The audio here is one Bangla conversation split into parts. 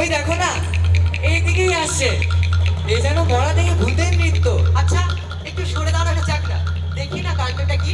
ওই দেখো না, এইদিকেই আসছে। এ যেন মরা দেখে ভূতের নৃত্য। আচ্ছা একটু সরে দাঁড়ানো চাকটা দেখি না কাণ্ডটা কি?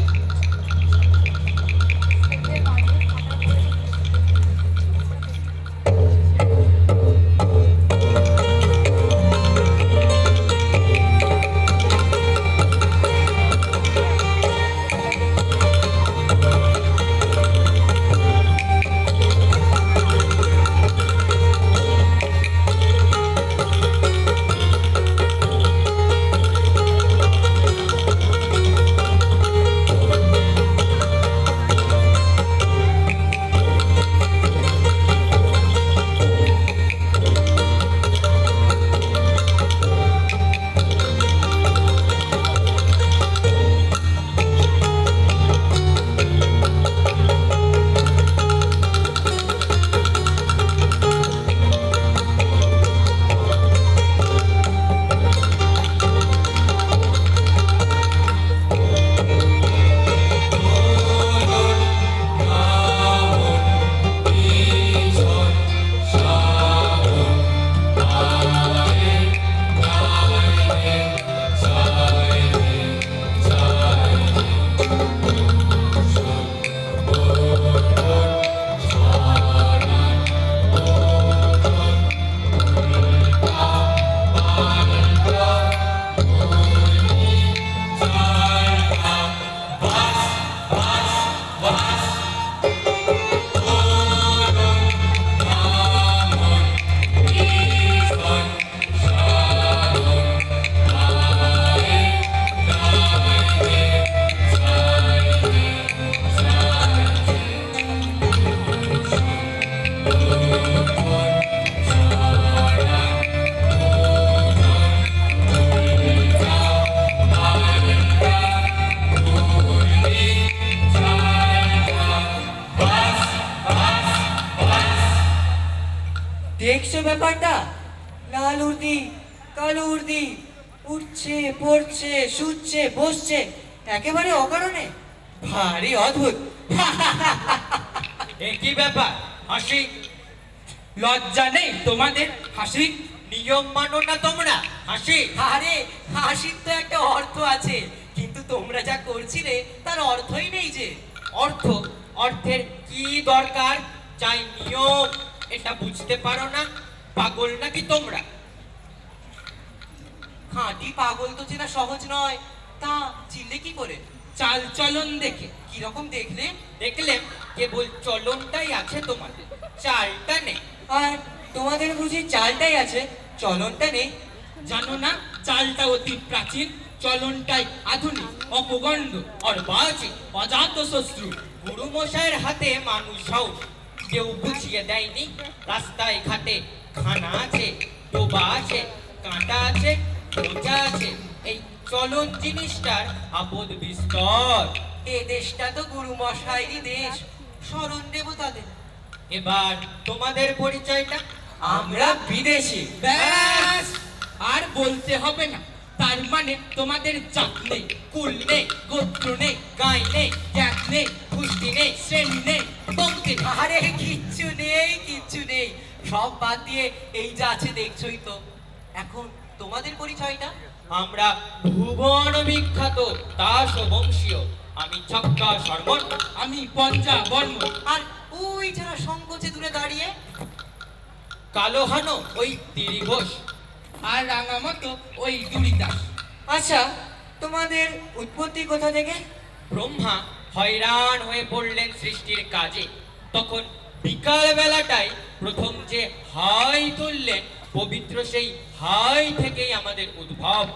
দেখছ ব্যাপারটা? লাল উর্দি কালো উর্দি উঠছে পড়ছে শুচ্ছে বসছে একেবারে অকারণে। ভারী অদ্ভুত। এ কি ব্যাপার? হাসি? লজ্জা নেই তোমাদের? হাসি? নিয়ম মানো না তোমরা? হাসি? আরে হাসির তো একটা অর্থ আছে। কিন্তু তোমরা যা করছিলে তার অর্থই নেই যে। অর্থ? অর্থের কি দরকার? চাই নিয়ম। এটা বুঝতে পারো না? পাগল নাকি তোমরা? খাঁটি পাগল তো চেনা সহজ নয়। তা চিনলে কি করে? চাল চলন দেখে। কীরকম দেখলে? দেখলেন কেবল চলনটাই আছে তোমাদের। চালটা নেই। আর তোমাদের বুঝি চালটাই আছে, চলনটা নেই? জানো না, চালটা অতি প্রাচীন, চলনটাই আধুনিক, অপগণ্ড, অর্বাচীন অজাত শত্রু গুরু মশাইয়ের হাতে মানুষ হও। কেউ বুঝিয়ে দেয়নি। রাস্তায় ঘাটে খানা আছে, ডোবা আছে, কাঁটা আছে খোঁজা আছে। এই চলন জিনিসটার আপদ বিস্তর। এ দেশটা তো গুরু মশাইরই দেশ। স্মরণ দেব তাদের। এবার তোমাদের পরিচয়টা। আমরা বিদেশি। ব্যাস! আর বলতে হবে না। তার মানে তোমাদের জাত নেই, কুল নেই, গোত্র নেই, গাই নেই নেই, পুষ্টি নেই। সব বাদ দিয়ে এই যা আছে দেখছই তো। এখন তোমাদের পরিচয়টা? আমরা ভুবন বিখ্যাত দাস বংশীয়। আমি ছক্কা শর্মন আমি পঞ্জা বর্ম। আর ওই যারা সংকোচে দূরে দাঁড়িয়ে কালো হানো ওই তিরি ঘোষ। আর রাঙামতো ওই দুরিদাস আচ্ছা তোমাদের উৎপত্তি কোথা থেকে? ব্রহ্মা হয়রান হয়ে পড়লেন সৃষ্টির কাজে। তখন বিকাল বেলাটাই প্রথম যে হাই তুললেন পবিত্র সেই হাই থেকেই আমাদের উদ্ভব।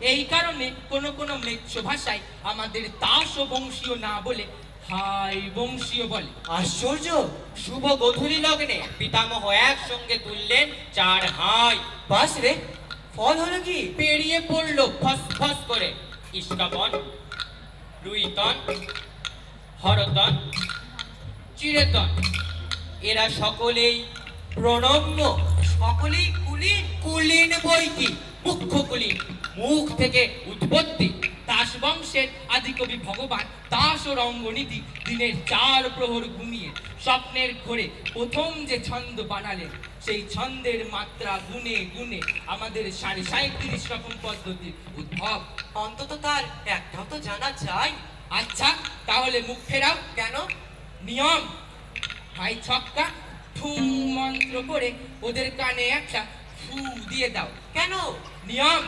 এই কারণে কোন কোন মৃচ্ছ ভাষায় আমাদের দাস ও বংশীয় না বলে হাই বংশীয় বলে। আশ্চর্য! শুভ গধূলি লগ্নে পিতামহ একসঙ্গে তুললেন চার হাই। বাস রে ফল হলো কি? পেরিয়ে পড়ল ফস ফস করে। ইস্কাবন রুইতন হরতন চিরেতন। এরা সকলেই প্রণম্য সকলেই কুলীন। কুলীন বইটি মুখ্য কুলীন। মুখ থেকে উৎপত্তি। তার দাস বংশের আদিকবি ভগবান দাস ও রঙ্গনীতি দিনের চার প্রহর ঘুমিয়ে স্বপ্নের ঘরে প্রথম যে ছন্দ বানালেন সেই ছন্দের মাত্রা গুনে গুনে আমাদের সাড়ে সাঁত্রিশ রকম পদ্ধতির উদ্ভব। অন্তত তার একটাও তো জানা চাই আচ্ছা তাহলে মুখ ফেরাও। কেন? নিয়ম। ভাই ছক্কা ফু মন্ত্র করে ওদের কানে একটা ফু দিয়ে দাও। কেন? নিয়ম।